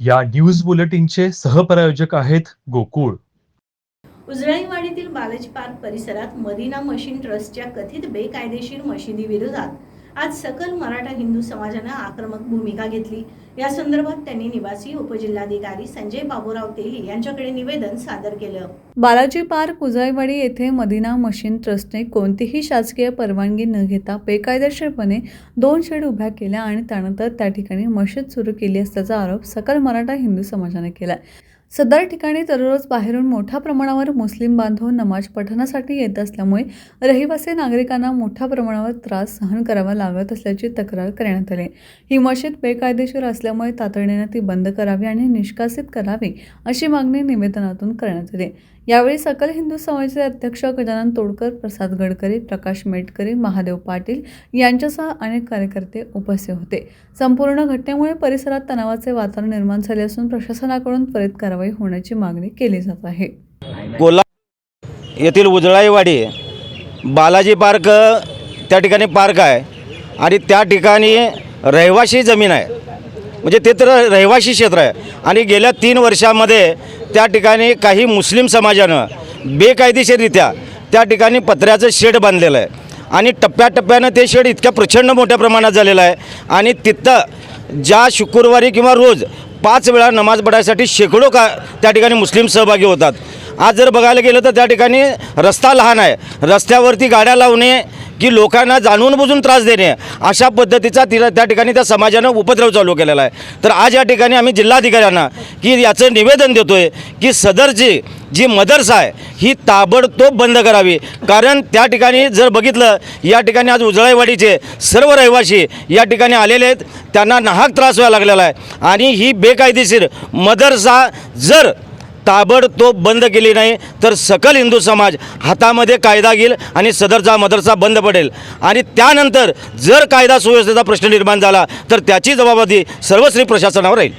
या न्यूज बुलेटिनचे सहप्रायोजक आहेत गोकुळ. उजळाईवाडीतील बालाजी पार्क परिसरात मदिना मशीन ट्रस्टच्या कथित बेकायदेशीर मशिदीविरोधात आज सकल मराठा हिंदू समाजानं आक्रमक भूमिका घेतली. या संदर्भात त्यांनी निवासी उपजिल्हाधिकारी संजय बाबूराव तेली यांच्याकडे निवेदन सादर केलं. बालाजी पार्क उजाईवाडी येथे मदिना मशीन ट्रस्टने कोणतीही शासकीय परवानगी न घेता बेकायदेशीरपणे दोन शेड उभ्या केल्या आणि त्यानंतर त्या ठिकाणी मशीद सुरू केली असल्याचा आरोप सकल मराठा हिंदू समाजाने केला सदर ठिकाणी दररोज बाहेरून मोठ्या प्रमाणावर मुस्लिम बांधव नमाज पठणासाठी येत असल्यामुळे रहिवासी नागरिकांना मोठ्या प्रमाणावर त्रास सहन करावा लागत असल्याची तक्रार करण्यात आली. ही मशीद बेकायदेशीर असल्यामुळे तातडीने ती बंद करावी आणि निष्कासित करावी अशी मागणी निवेदनातून करण्यात आली. यावेळी सकल हिंदू समाजाचे अध्यक्ष गजानन तोडकर प्रसाद गडकरी प्रकाश मेटकरी महादेव पाटील यांच्यासह अनेक कार्यकर्ते उपस्थित होते. संपूर्ण घटनेमुळे परिसरात तणावाचे वातावरण निर्माण झाले असून प्रशासनाकडून त्वरित कारवाई होण्याची मागणी केली जात आहे. कोल्हा येथील उजळाईवाडी बालाजी पार्क त्या ठिकाणी पार्क आहे आणि त्या ठिकाणी रहिवाशी जमीन आहे. म्हणजे ते तर रहिवासी क्षेत्र आहे. आणि गेल्या तीन वर्षामध्ये त्या ठिकाणी काही मुस्लिम समाजानं बेकायदेशीररित्या त्या ठिकाणी पत्र्याचं शेड बांधलेलं आहे. आणि टप्प्याटप्प्यानं ते शेड इतक्या प्रचंड मोठ्या प्रमाणात झालेलं आहे. आणि तिथं ज्या शुक्रवारी किंवा रोज पाच वेळा नमाज पडायसाठी शेकडो का त्या ठिकाणी मुस्लिम सहभागी होतात. आज जर बघायला गेलं तर त्या ठिकाणी रस्ता लहान आहे. रस्त्यावरती गाड्या लावणे की लोकांना जाणून बुजून त्रास देणे. अशा पद्धतीचा तिला त्या ठिकाणी त्या समाजानं उपद्रव चालू केलेला आहे. तर आज या ठिकाणी आम्ही जिल्हाधिकाऱ्यांना की याचं निवेदन देतो आहे की सदरची जी मदरसा आहे ही ताबडतोब बंद करावी. कारण त्या ठिकाणी जर बघितलं या ठिकाणी आज उजळाईवाडीचे सर्व रहिवासी या ठिकाणी आलेले आहेत. त्यांना नाहक त्रास व्हायला लागलेला आहे. आणि ही बेकायदेशीर मदरसा जर ताबडतोब बंद केली नाही तर सकल हिंदू समाज हातामध्ये कायदा घेईल आणि सदरचा मदरसा बंद पडेल. आणि त्यानंतर जर कायदा सुव्यवस्थेचा प्रश्न निर्माण झाला तर त्याची जबाबदारी सर्वश्री प्रशासनावर राहील.